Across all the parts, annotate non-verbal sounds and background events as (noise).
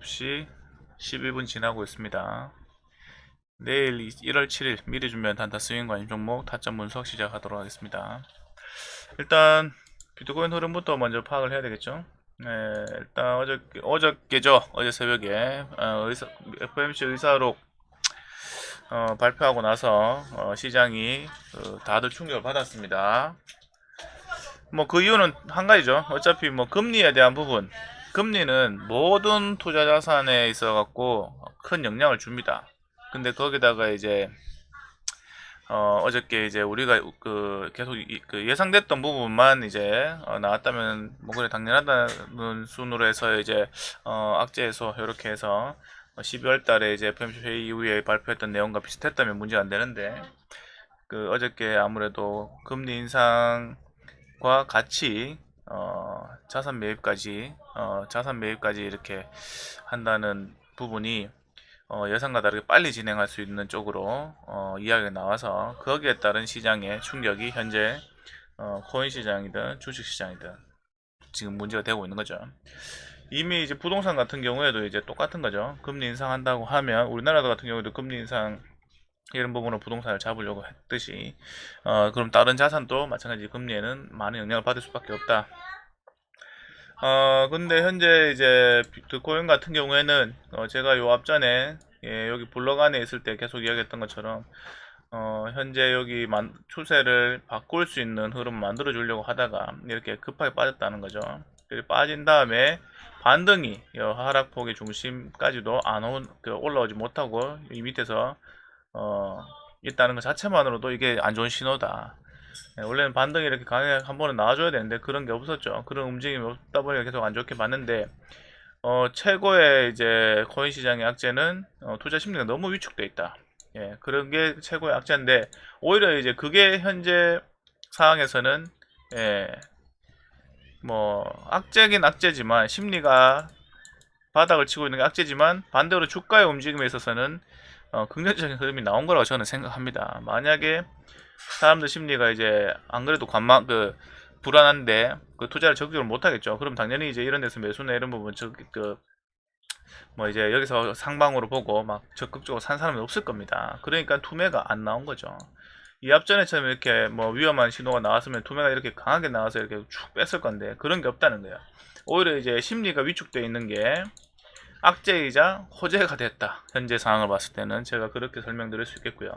7시 11분 지나고 있습니다. 내일 1월 7일 미리 준비한 단타 스윙 관심 종목 타점 분석 시작하도록 하겠습니다. 일단 비트코인 흐름부터 먼저 파악을 해야 되겠죠. 네, 일단 어저께, 어저께죠. 어제 새벽에 어, 의사, FMC 의사록 어, 발표하고 나서 어, 시장이 어, 다들 충격을 받았습니다. 뭐 그 이유는 한 가지죠. 어차피 뭐 금리에 대한 부분, 금리는 모든 투자 자산에 있어 갖고 큰 영향을 줍니다. 근데 거기다가 이제 어, 어저께 이제 우리가 그 계속 이- 그 예상됐던 부분만 이제 어, 나왔다면 뭐 그래 당연하다는 순으로 해서 이제 어, 악재에서 이렇게 해서 12월 달에 이제 FMC 회의 이후에 발표했던 내용과 비슷했다면 문제가 안 되는데 그 어저께 아무래도 금리 인상과 같이 어, 자산 매입까지 어, 자산 매입까지 이렇게 한다는 부분이 어, 예상과 다르게 빨리 진행할 수 있는 쪽으로 어, 이야기가 나와서 거기에 따른 시장의 충격이 현재 어, 코인 시장이든 주식 시장이든 지금 문제가 되고 있는 거죠. 이미 이제 부동산 같은 경우에도 이제 똑같은 거죠. 금리 인상한다고 하면 우리나라 같은 경우에도 금리 인상 이런 부분으로 부동산을 잡으려고 했듯이 어, 그럼 다른 자산도 마찬가지 금리에는 많은 영향을 받을 수밖에 없다. 어, 근데 현재 이제 비트코인 같은 경우에는 어, 제가 요 앞전에 예, 여기 블ог 안에 있을 때 계속 이야기했던 것처럼 어, 현재 여기 만, 추세를 바꿀 수 있는 흐름 만들어 주려고 하다가 이렇게 급하게 빠졌다는 거죠. 그리고 빠진 다음에 반등이 요 하락폭의 중심까지도 안 온, 그 올라오지 못하고 이 밑에서 어, 있다는 것 자체만으로도 이게 안 좋은 신호다. 예, 원래는 반등이 이렇게 강하게 한 번은 나와줘야 되는데 그런 게 없었죠. 그런 움직임이 없다 보니까 계속 안 좋게 봤는데 어, 최고의 이제 코인 시장의 악재는 어, 투자 심리가 너무 위축돼 있다. 예, 그런 게 최고의 악재인데 오히려 이제 그게 현재 상황에서는 예, 뭐 악재긴 악재지만 심리가 바닥을 치고 있는 게 악재지만 반대로 주가의 움직임에 있어서는 어, 긍정적인 흐름이 나온 거라고 저는 생각합니다. 만약에 사람들 심리가 이제 안 그래도 관망 그 불안한데 그 투자를 적극적으로 못 하겠죠. 그럼 당연히 이제 이런 데서 매수나 이런 부분 그뭐 이제 여기서 상방으로 보고 막 적극적으로 산 사람이 없을 겁니다. 그러니까 투매가 안 나온 거죠. 이 앞전에처럼 이렇게 뭐 위험한 신호가 나왔으면 투매가 이렇게 강하게 나와서 이렇게 쭉 뺐을 건데 그런 게 없다는 거예요. 오히려 이제 심리가 위축되어 있는 게 악재이자 호재가 됐다. 현재 상황을 봤을 때는 제가 그렇게 설명드릴 수 있겠고요.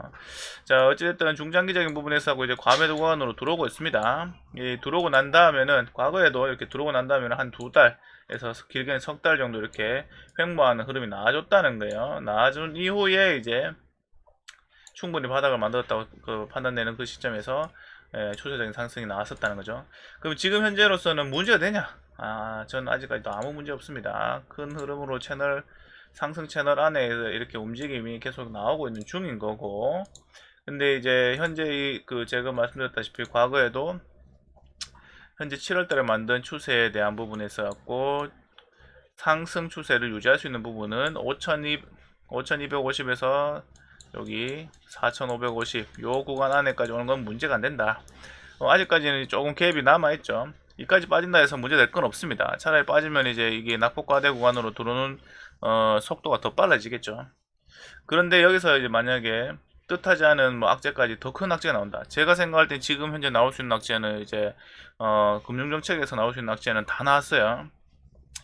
자, 어찌됐든 중장기적인 부분에서 하고 이제 과매도 구간으로 들어오고 있습니다. 이 들어오고 난 다음에는 과거에도 이렇게 들어오고 난 다음에는 한 두 달에서 길게는 석 달 정도 이렇게 횡보하는 흐름이 나와줬다는 거예요. 나와준 이후에 이제 충분히 바닥을 만들었다고 그 판단되는 그 시점에서 예, 추세적인 상승이 나왔었다는 거죠. 그럼 지금 현재로서는 문제가 되냐? 아, 저는 아직까지도 아무 문제 없습니다. 큰 흐름으로 채널 상승 채널 안에 이렇게 움직임이 계속 나오고 있는 중인 거고. 근데 이제 현재 이그 제가 말씀드렸다시피 과거에도 현재 7월달에 만든 추세에 대한 부분에서 갖고 상승 추세를 유지할 수 있는 부분은 5,200 5,250에서 여기 4,550 요 구간 안에까지 오는 건 문제가 안 된다. 어, 아직까지는 조금 갭이 남아 있죠. 이까지 빠진다 해서 문제 될 건 없습니다. 차라리 빠지면 이제 이게 낙폭과대 구간으로 들어오는 어, 속도가 더 빨라지겠죠. 그런데 여기서 이제 만약에 뜻하지 않은 뭐 악재까지 더 큰 악재가 나온다. 제가 생각할 때 지금 현재 나올 수 있는 악재는 이제 어, 금융정책에서 나올 수 있는 악재는 다 나왔어요.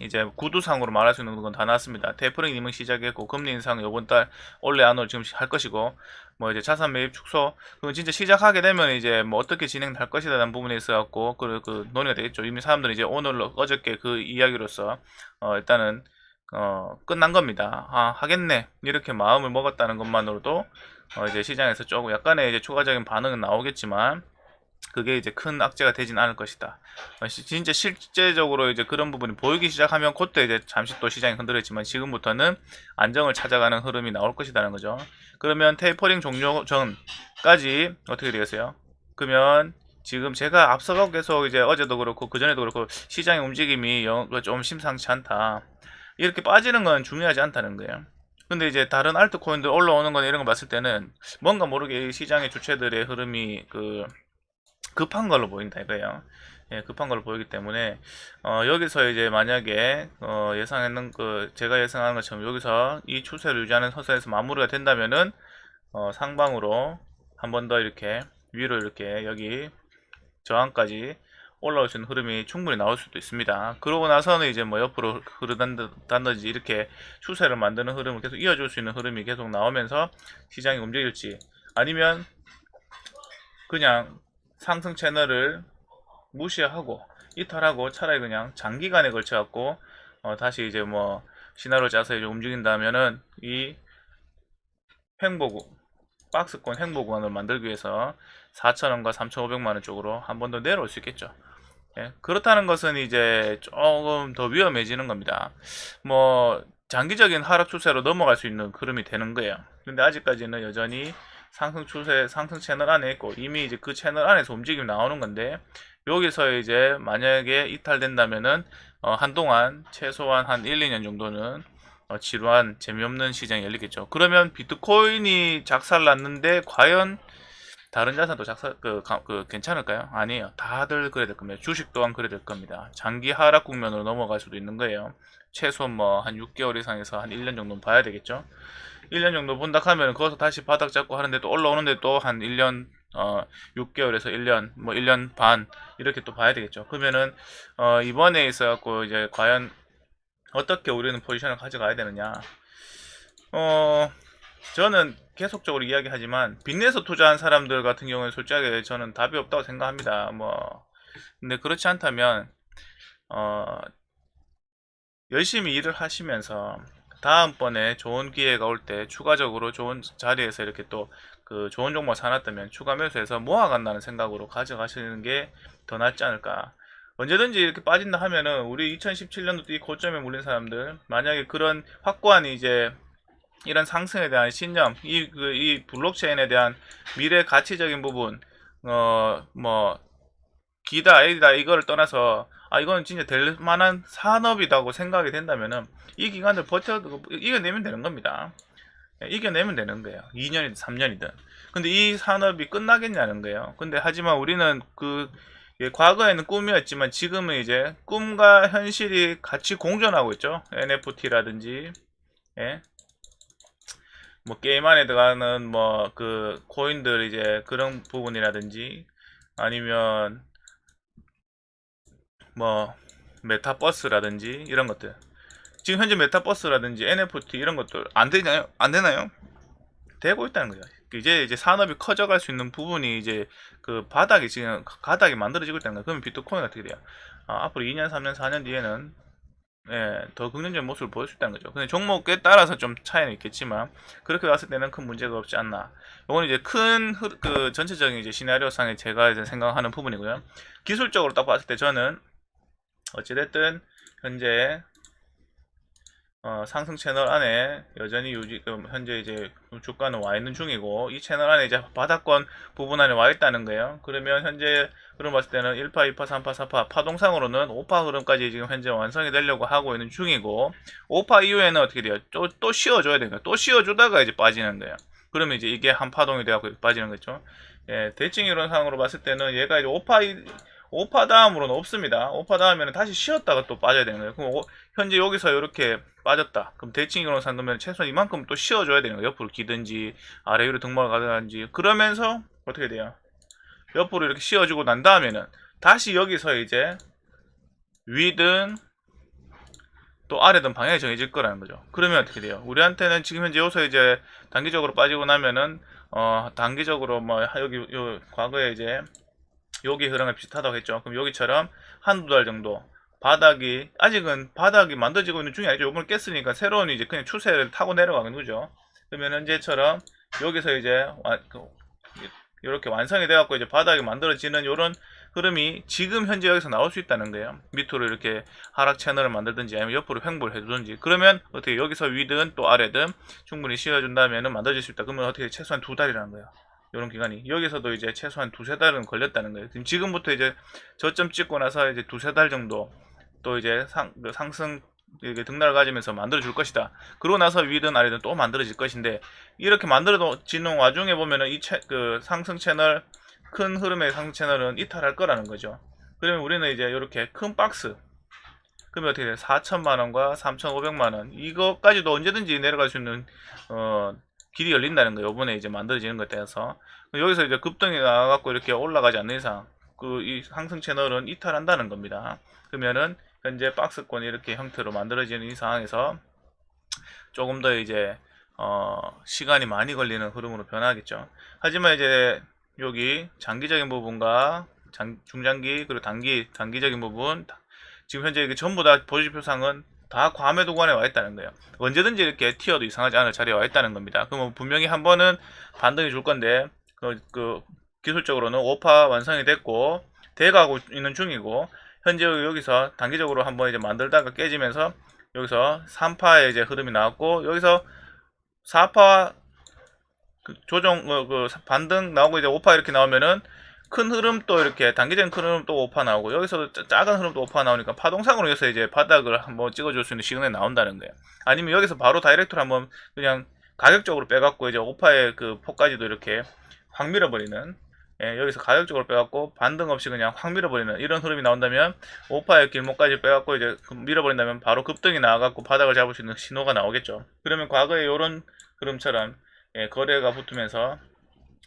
이제 구두상으로 말할 수 있는 건 다 나왔습니다. 이미 시작했고 금리 인상 이번 달 올해 안으로 지금 할 것이고 뭐 이제 자산 매입 축소 그건 진짜 시작하게 되면 이제 뭐 어떻게 진행할 것이라는 부분에 있어 갖고 그, 그 논의가 되겠죠. 이미 사람들은 이제 오늘 어저께 그 이야기로서 어 일단은 어 끝난 겁니다. 아 하겠네 이렇게 마음을 먹었다는 것만으로도 어 이제 시장에서 조금 약간의 이제 추가적인 반응은 나오겠지만 그게 이제 큰 악재가 되진 않을 것이다. 진짜 실제적으로 이제 그런 부분이 보이기 시작하면 그때 이제 잠시 또 시장이 흔들렸지만 지금부터는 안정을 찾아가는 흐름이 나올 것이라는 거죠. 그러면 테이퍼링 종료 전까지 어떻게 되겠어요? 그러면 지금 제가 앞서가고 계속 이제 어제도 그렇고 그 전에도 그렇고 시장의 움직임이 영- 좀 심상치 않다. 이렇게 빠지는 건 중요하지 않다는 거예요. 근데 이제 다른 알트코인들 올라오는 거나 이런 거 봤을 때는 뭔가 모르게 이 시장의 주체들의 흐름이 그 급한 걸로 보인다 이거예요. 예, 급한 걸 보이기 때문에 어, 여기서 이제 만약에 어, 예상했는 그 제가 예상하는 것처럼 여기서 이 추세를 유지하는 선에서 마무리가 된다면은 어, 상방으로 한 번 더 이렇게 위로 이렇게 여기 저항까지 올라올 수 있는 흐름이 충분히 나올 수도 있습니다. 그러고 나서는 이제 뭐 옆으로 흐르단든지 이렇게 추세를 만드는 흐름을 계속 이어줄 수 있는 흐름이 계속 나오면서 시장이 움직일지 아니면 그냥 상승 채널을 무시하고 이탈하고 차라리 그냥 장기간에 걸쳐 갖고 어, 다시 이제 뭐 시나리오 짜서 이제 움직인다면은 이 횡보구 박스권 횡보구간을 만들기 위해서 4,000원과 3,500만원 쪽으로 한 번 더 내려올 수 있겠죠. 예, 그렇다는 것은 이제 조금 더 위험해지는 겁니다. 뭐 장기적인 하락 추세로 넘어갈 수 있는 흐름이 되는 거예요. 근데 아직까지는 여전히 상승 추세, 상승 채널 안에 있고 이미 이제 그 채널 안에서 움직임이 나오는 건데 여기서 이제 만약에 이탈된다면은 어, 한동안 최소한 한 1, 2년 정도는 어, 지루한 재미없는 시장이 열리겠죠. 그러면 비트코인이 작살났는데 과연 다른 자산도 작살 그, 가- 그 괜찮을까요? 아니에요. 다들 그래야 될 겁니다. 주식 또한 그래야 될 겁니다. 장기 하락 국면으로 넘어갈 수도 있는 거예요. 최소 뭐 한 6개월 이상에서 한 1년 정도는 봐야 되겠죠. 1년 정도 본다 하면 거기서 다시 바닥 잡고 하는데 또 올라오는데 또 한 1년 어 6개월에서 1년 뭐 1년 반 이렇게 또 봐야 되겠죠. 그러면은 어 이번에 있어 갖고 이제 과연 어떻게 우리는 포지션을 가져가야 되느냐? 어 저는 계속적으로 이야기하지만 빚내서 투자한 사람들 같은 경우는 솔직하게 저는 답이 없다고 생각합니다. 뭐 근데 그렇지 않다면 어 열심히 일을 하시면서 다음번에 좋은 기회가 올 때 추가적으로 좋은 자리에서 이렇게 또 그 좋은 종목 사놨다면 추가 매수해서 모아간다는 생각으로 가져가시는 게 더 낫지 않을까. 언제든지 이렇게 빠진다 하면은 우리 2017년도 이 고점에 물린 사람들 만약에 그런 확고한 이제 이런 상승에 대한 신념, 이, 그, 이 블록체인에 대한 미래 가치적인 부분, 어, 뭐, 기다, 아니다, 이거를 떠나서, 아, 이거는 진짜 될 만한 산업이라고 생각이 된다면은, 이 기간을 버텨, 이겨내면 되는 겁니다. 예, 이겨내면 되는 거예요. 2년이든 3년이든. 근데 이 산업이 끝나겠냐는 거예요. 근데 하지만 우리는 그, 예, 과거에는 꿈이었지만 지금은 이제 꿈과 현실이 같이 공존하고 있죠. NFT라든지, 예. 뭐 게임 안에 들어가는 뭐 그 코인들 이제 그런 부분이라든지 아니면 뭐 메타버스라든지 이런 것들 지금 현재 메타버스라든지 NFT 이런 것들 안 되나요? 안 되나요? 되고 있다는 거죠. 이제 이제 산업이 커져갈 수 있는 부분이 이제 그 바닥이 지금 가닥이 만들어지고 있다는 거예요. 그러면 비트코인 어떻게 돼요? 아, 앞으로 2년, 3년, 4년 뒤에는 예, 더 긍정적인 모습을 보일 수 있다는 거죠. 근데 종목에 따라서 좀 차이는 있겠지만 그렇게 봤을 때는 큰 문제가 없지 않나. 이거는 이제 큰 그 전체적인 이제 시나리오상에 제가 이제 생각하는 부분이고요. 기술적으로 딱 봤을 때 저는 어찌됐든 현재 어, 상승 채널 안에 여전히 유지 그 현재 이제 주가는 와 있는 중이고 이 채널 안에 이제 바닥권 부분 안에 와 있다는 거예요. 그러면 현재 흐름 봤을 때는 1파, 2파, 3파, 4파 파동상으로는 5파 흐름까지 지금 현재 완성이 되려고 하고 있는 중이고 5파 이후에는 어떻게 돼요? 또, 또 씌워줘야 되니까 또 씌워주다가 이제 빠지는 거예요. 그러면 이제 이게 한 파동이 돼갖고 빠지는 거죠. 예, 대칭 이론상으로 봤을 때는 얘가 이제 5파 5파 다음으로는 없습니다. 5파 다음에는 다시 쉬었다가 또 빠져야 되는 거예요. 그럼 오- 현재 여기서 이렇게 빠졌다. 그럼 대칭 이론상 그러면 최소한 이만큼 또 쉬어줘야 되는 거예요. 옆으로 기든지 아래 위로 등목을 가든지 그러면서 어떻게 돼요? 옆으로 이렇게 씌워주고 난 다음에는 다시 여기서 이제 위든 또 아래든 방향이 정해질 거라는 거죠. 그러면 어떻게 돼요? 우리한테는 지금 현재 여기서 이제 단기적으로 빠지고 나면은 어 단기적으로 뭐 하- 여기 요 과거에 이제 여기 흐름이 비슷하다고 했죠. 그럼 여기처럼 한두 달 정도 바닥이 아직은 바닥이 만들어지고 있는 중이 아니죠. 요번에 깼으니까 새로운 이제 그냥 추세를 타고 내려가는 거죠. 그러면 현재처럼 여기서 이제 와- 그- 이렇게 완성이 돼갖고 이제 바닥이 만들어지는 이런 흐름이 지금 현재 여기서 나올 수 있다는 거예요. 밑으로 이렇게 하락 채널을 만들든지 아니면 옆으로 횡보를 해주든지 그러면 어떻게 여기서 위든 또 아래든 충분히 씌워준다면 만들어질 수 있다. 그러면 어떻게 최소한 두 달이라는 거예요. 이런 기간이 여기서도 이제 최소한 두세 달은 걸렸다는 거예요. 지금 지금부터 이제 저점 찍고 나서 이제 두세 달 정도 또 이제 상, 그 상승 이게 등락을 가지면서 만들어 줄 것이다. 그러고 나서 위든 아래든 또 만들어질 것인데 이렇게 만들어지는 와중에 보면은 이 채, 그 상승 채널 큰 흐름의 상승 채널은 이탈할 거라는 거죠. 그러면 우리는 이제 이렇게 큰 박스 그러면 어떻게 돼요? 4천만 원과 3,500만 원 이거까지도 언제든지 내려갈 수 있는 어, 길이 열린다는 거예요. 이번에 이제 만들어지는 것에 따라서 여기서 이제 급등이 나가갖고 이렇게 올라가지 않는 이상 그 이 상승 채널은 이탈한다는 겁니다. 그러면은 현재 박스권이 이렇게 형태로 만들어지는 이 상황에서 조금 더 이제 어, 시간이 많이 걸리는 흐름으로 변하겠죠. 하지만 이제 여기 장기적인 부분과 장- 중장기 그리고 단기 단기적인 부분 지금 현재 이게 전부 다 보시표상은 다 과매 도관에 와 있다는 거예요. 언제든지 이렇게 튀어도 이상하지 않을 자리에 와 있다는 겁니다. 그러면 분명히 한 번은 반등이 줄 건데 그, 그 기술적으로는 5파 완성이 됐고 돼가고 있는 중이고 현재 여기서 단기적으로 한번 이제 만들다가 깨지면서 여기서 3파의 이제 흐름이 나왔고 여기서 4파 그 조정 어, 그 반등 나오고 이제 5파 이렇게 나오면은 큰 흐름 또 이렇게 단기적인 큰 흐름 또 5파 나오고 여기서도 짜- 작은 흐름도 5파 나오니까 파동상으로 해서 이제 바닥을 한번 찍어줄 수 있는 시그널이 나온다는 거예요. 아니면 여기서 바로 다이렉트로 한번 그냥 가격적으로 빼갖고 이제 5파의 그 폭까지도 이렇게 확 밀어버리는 예, 여기서 가격적으로 빼갖고 반등 없이 그냥 확 밀어버리는 이런 흐름이 나온다면 5파의 길목까지 빼갖고 이제 그 밀어버린다면 바로 급등이 나와갖고 바닥을 잡을 수 있는 신호가 나오겠죠. 그러면 과거에 이런 흐름처럼 예, 거래가 붙으면서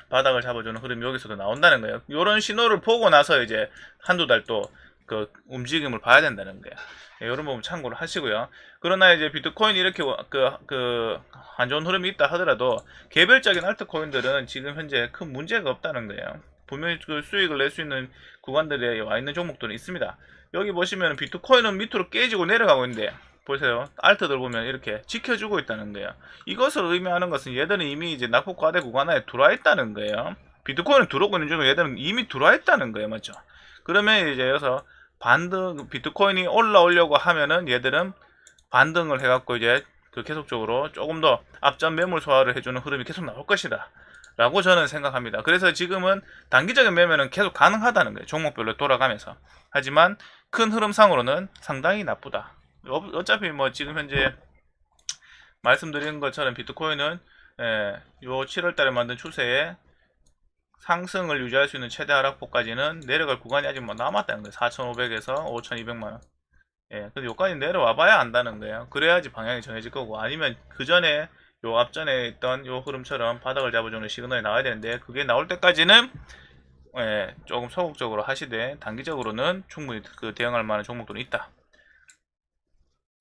바닥을 잡아주는 흐름이 여기서도 나온다는 거예요. 이런 신호를 보고 나서 이제 한두 달 또 그 움직임을 봐야 된다는 거예요. 이런 부분 참고를 하시고요. 그러나 이제 비트코인이 이렇게 그, 그, 안 좋은 흐름이 있다 하더라도 개별적인 알트코인들은 지금 현재 큰 문제가 없다는 거예요. 분명히 그 수익을 낼 수 있는 구간들에 와 있는 종목들은 있습니다. 여기 보시면 비트코인은 밑으로 깨지고 내려가고 있는데 보세요. 알트 들 보면 이렇게 지켜주고 있다는 거예요. 이것을 의미하는 것은 얘들은 이미 이제 낙폭 과대 구간에 들어와 있다는 거예요. 비트코인은 들어오고 있는 중에 얘들은 이미 들어와 있다는 거예요. 맞죠? 그러면 이제 여기서 반등, 비트코인이 올라오려고 하면은 얘들은 반등을 해갖고 이제 그 계속적으로 조금 더 앞전 매물 소화를 해주는 흐름이 계속 나올 것이다. 라고 저는 생각합니다. 그래서 지금은 단기적인 매매는 계속 가능하다는 거예요. 종목별로 돌아가면서. 하지만 큰 흐름상으로는 상당히 나쁘다. 어, 어차피 뭐 지금 현재 말씀드린 것처럼 비트코인은 예, 요 7월달에 만든 추세에 상승을 유지할 수 있는 최대 하락폭까지는 내려갈 구간이 아직 뭐 남았다는 거예요. 4,500에서 5,200만 원. 예, 근데 여기까지 내려와 봐야 안다는 거예요. 그래야지 방향이 정해질 거고 아니면 그 전에 요 앞전에 있던 요 흐름처럼 바닥을 잡아주는 시그널이 나와야 되는데 그게 나올 때까지는 예, 조금 소극적으로 하시되 단기적으로는 충분히 그 대응할 만한 종목들은 있다.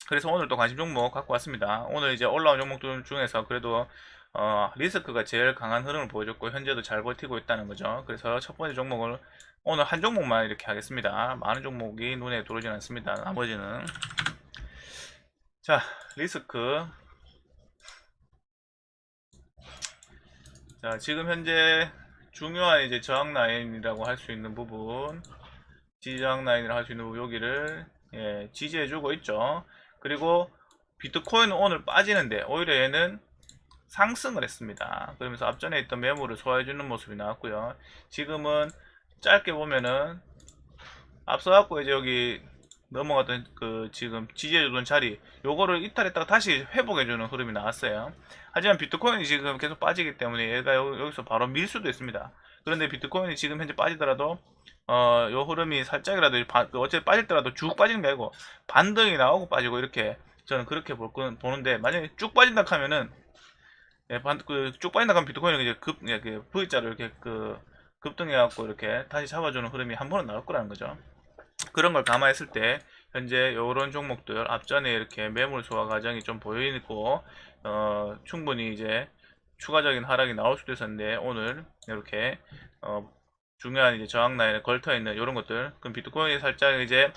그래서 오늘 또 관심 종목 갖고 왔습니다. 오늘 이제 올라온 종목들 중에서 그래도 어, 리스크가 제일 강한 흐름을 보여줬고 현재도 잘 버티고 있다는 거죠. 그래서 첫 번째 종목을 오늘 한 종목만 이렇게 하겠습니다. 많은 종목이 눈에 들어오진 않습니다. 나머지는 자 리스크 자 지금 현재 중요한 이제 저항 라인이라고 할 수 있는 부분 지저항 라인이라고 할 수 있는 부분 여기를 예, 지지해주고 있죠. 그리고 비트코인은 오늘 빠지는데 오히려 얘는 상승을 했습니다. 그러면서 앞전에 있던 매물을 소화해주는 모습이 나왔고요. 지금은 짧게 보면은 앞서갖고 이제 여기 넘어갔던 그 지금 지지해주던 자리 요거를 이탈했다가 다시 회복해주는 흐름이 나왔어요. 하지만 비트코인이 지금 계속 빠지기 때문에 얘가 여- 여기서 바로 밀 수도 있습니다. 그런데 비트코인이 지금 현재 빠지더라도 어, 요 흐름이 살짝이라도 바- 그 어차피 빠질더라도 쭉 빠지는 게 아니고 반등이 나오고 빠지고 이렇게 저는 그렇게 볼, 건- 보는데 만약에 쭉 빠진다 하면은 예, 반, 그, 쭉 빠진다 하면 비트코인은 이제 급, 예, 그 V자로 이렇게 그, 급등해갖고 이렇게 다시 잡아주는 흐름이 한 번은 나올 거라는 거죠. 그런 걸 감안했을 때, 현재 요런 종목들, 앞전에 이렇게 매물 소화 과정이 좀 보이고, 어, 충분히 이제 추가적인 하락이 나올 수도 있었는데, 오늘 이렇게, 어, 중요한 이제 저항 라인에 걸터 있는 이런 것들, 그럼 비트코인이 살짝 이제,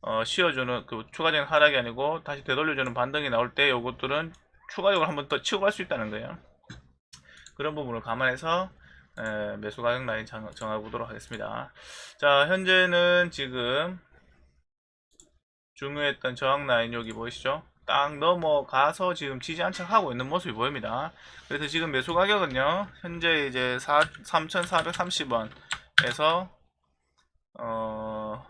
어, 쉬어주는 그 추가적인 하락이 아니고 다시 되돌려주는 반등이 나올 때 요것들은 추가적으로 한 번 더 치고 갈 수 있다는 거예요. 그런 부분을 감안해서 에, 매수 가격 라인 정, 정해보도록 하겠습니다. 자, 현재는 지금 중요했던 저항 라인 여기 보이시죠? 딱 넘어가서 지금 지지 안착하고 있는 모습이 보입니다. 그래서 지금 매수 가격은요, 현재 이제 3,430원 에서 어,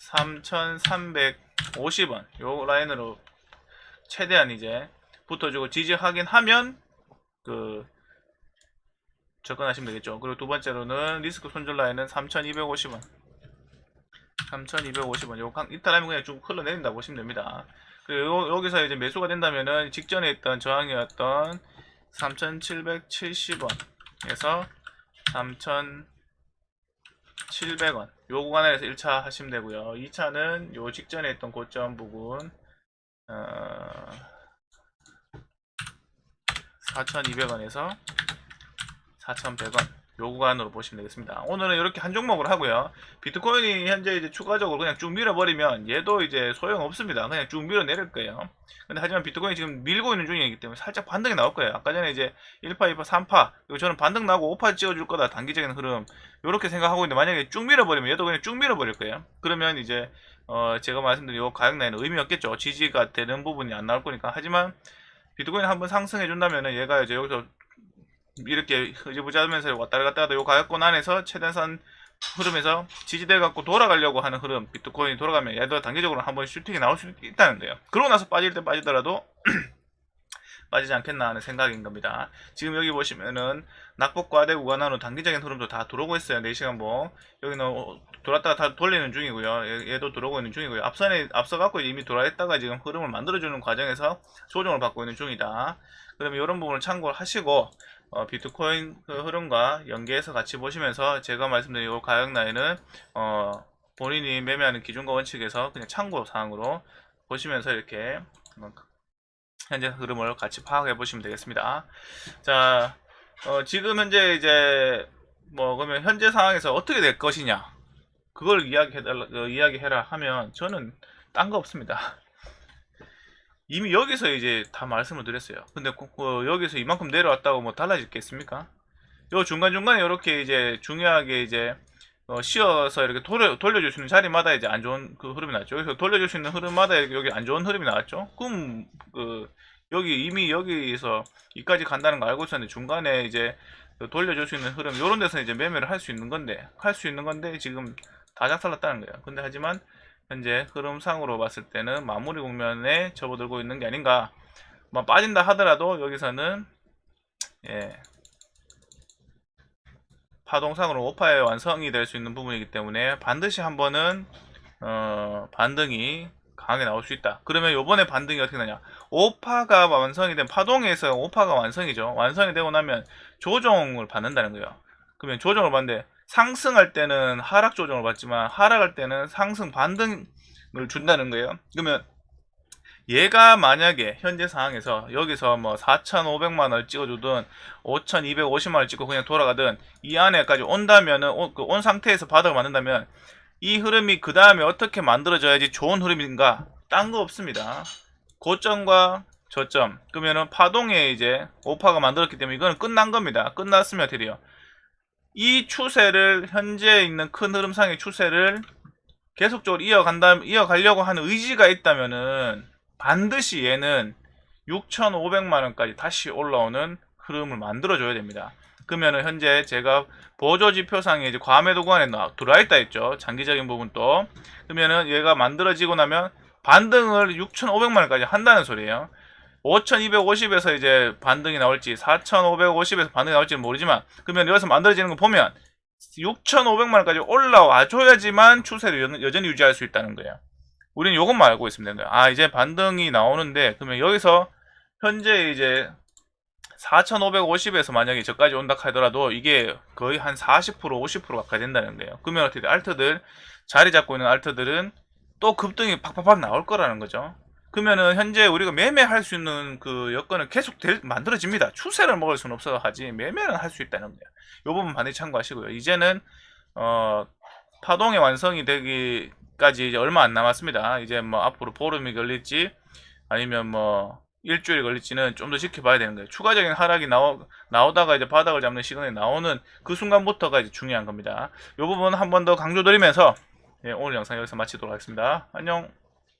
3,350원 요 라인으로 최대한 이제 붙어주고 지지하긴 하면 그 접근하시면 되겠죠. 그리고 두 번째로는 리스크 손절 라인은 3,250원. 3,250원. 요 강- 이탈하면 그냥 쭉 흘러내린다 보시면 됩니다. 그리고 요- 여기서 이제 매수가 된다면은 직전에 있던 저항이었던 3,770원에서 3,700원. 요 구간에서 1차 하시면 되고요. 2차는 요 직전에 있던 고점 부분 어, 4,200원에서 4,100원 요 구간으로 보시면 되겠습니다. 오늘은 이렇게 한 종목으로 하고요. 비트코인이 현재 이제 추가적으로 그냥 쭉 밀어버리면 얘도 이제 소용 없습니다. 그냥 쭉 밀어내릴 거예요. 근데 하지만 비트코인이 지금 밀고 있는 중이기 때문에 살짝 반등이 나올 거예요. 아까 전에 이제 1파, 2파, 3파 그리고 저는 반등 나고 5파 찍어줄 거다 단기적인 흐름 이렇게 생각하고 있는데 만약에 쭉 밀어버리면 얘도 그냥 쭉 밀어버릴 거예요. 그러면 이제 어 제가 말씀드린 요 가격 라인은 의미 없겠죠. 지지가 되는 부분이 안 나올 거니까. 하지만 비트코인 한번 상승해 준다면은 얘가 이제 여기서 이렇게 흐지부지하면서 왔다 갔다 하다 요 가격권 안에서 최대한 흐름에서 지지대 갖고 돌아가려고 하는 흐름 비트코인이 돌아가면 얘도 단기적으로 한번 슈팅이 나올 수 있다는데요. 그러고 나서 빠질 때 빠지더라도 (clears throat) 빠지지 않겠나 하는 생각인 겁니다. 지금 여기 보시면은 낙폭 과대 구간으로 단기적인 흐름도 다 들어오고 있어요. 4시간 뭐 여기는 어, 돌았다가 다 돌리는 중이고요. 얘- 얘도 들어오고 있는 중이고요. 앞선에 앞서 갖고 이미 돌아있다가 지금 흐름을 만들어주는 과정에서 조정을 받고 있는 중이다. 그러면 이런 부분을 참고를 하시고 어, 비트코인 그 흐름과 연계해서 같이 보시면서 제가 말씀드린 이 가격 라인은 어, 본인이 매매하는 기준과 원칙에서 그냥 참고 사항으로 보시면서 이렇게 어, 현재 흐름을 같이 파악해 보시면 되겠습니다. 자, 어, 지금 현재 이제 뭐 그러면 현재 상황에서 어떻게 될 것이냐 그걸 이야기해달라 어, 이야기해라 하면 저는 딴 거 없습니다. 이미 여기서 이제 다 말씀을 드렸어요. 근데 그- 그 여기서 이만큼 내려왔다고 뭐 달라지겠습니까? 요 중간중간에 이렇게 이제 중요하게 이제 어, 쉬어서 이렇게 돌려, 돌려줄 수 있는 자리마다 이제 안 좋은 그 흐름이 나왔죠. 여기서 돌려줄 수 있는 흐름마다 여기 안 좋은 흐름이 나왔죠. 그럼 그 여기 이미 여기서 이까지 간다는 거 알고 있었는데 중간에 이제 그 돌려줄 수 있는 흐름 이런 데서 이제 매매를 할 수 있는 건데 할 수 있는 건데 지금 다 작살났다는 거예요. 근데 하지만 현재 흐름상으로 봤을 때는 마무리 국면에 접어들고 있는 게 아닌가. 뭐 빠진다 하더라도 여기서는 예 파동상으로 5파의 완성이 될 수 있는 부분이기 때문에 반드시 한 번은 어, 반등이 강하게 나올 수 있다. 그러면 요번에 반등이 어떻게 나냐? 5파가 완성이 된 파동에서 5파가 완성이죠. 완성이 되고 나면 조정을 받는다는 거예요. 그러면 조정을 받는데 상승할 때는 하락 조정을 받지만 하락할 때는 상승 반등을 준다는 거예요. 그러면 얘가 만약에 현재 상황에서 여기서 뭐 4,500만 원 찍어주든 5,250만 원 찍고 그냥 돌아가든 이 안에까지 온다면은 온, 그 온 상태에서 바닥을 만든다면 이 흐름이 그 다음에 어떻게 만들어져야지 좋은 흐름인가? 딴 거 없습니다. 고점과 저점 그러면은 파동에 이제 오파가 만들었기 때문에 이거는 끝난 겁니다. 끝났으면 드려요. 이 추세를 현재 있는 큰 흐름상의 추세를 계속적으로 이어간다 이어가려고 하는 의지가 있다면은 반드시 얘는 6,500만 원까지 다시 올라오는 흐름을 만들어 줘야 됩니다. 그러면은 현재 제가 보조 지표상에 이제 과매도 구간에 나- 들어와 있다 했죠. 장기적인 부분 또 그러면은 얘가 만들어지고 나면 반등을 6,500만 원까지 한다는 소리예요. 5,250에서 이제 반등이 나올지 4,550에서 반등이 나올지는 모르지만 그러면 여기서 만들어지는 거 보면 6,500만 원까지 올라와 줘야지만 추세를 여- 여전히 유지할 수 있다는 거예요. 우리는 이것만 알고 있으면 되는 거예요. 아 이제 반등이 나오는데 그러면 여기서 현재 이제 4,550에서 만약에 저까지 온다 하더라도 이게 거의 한 40% 50% 가까이 된다는 거예요. 그러면 어떻게 돼? 알트들 자리 잡고 있는 알트들은 또 급등이 팍팍팍 나올 거라는 거죠. 그러면은 현재 우리가 매매할 수 있는 그 여건은 계속 될, 만들어집니다. 추세를 먹을 수는 없어 하지 매매는 할 수 있다는 거예요. 이 부분 반드시 참고하시고요. 이제는 어 파동의 완성이 되기까지 이제 얼마 안 남았습니다. 이제 뭐 앞으로 보름이 걸릴지 아니면 뭐 일주일 걸릴지는 좀 더 지켜봐야 되는 거예요. 추가적인 하락이 나오, 나오다가 이제 바닥을 잡는 시간이 나오는 그 순간부터가 이제 중요한 겁니다. 이 부분 한 번 더 강조드리면서 예, 오늘 영상 여기서 마치도록 하겠습니다. 안녕.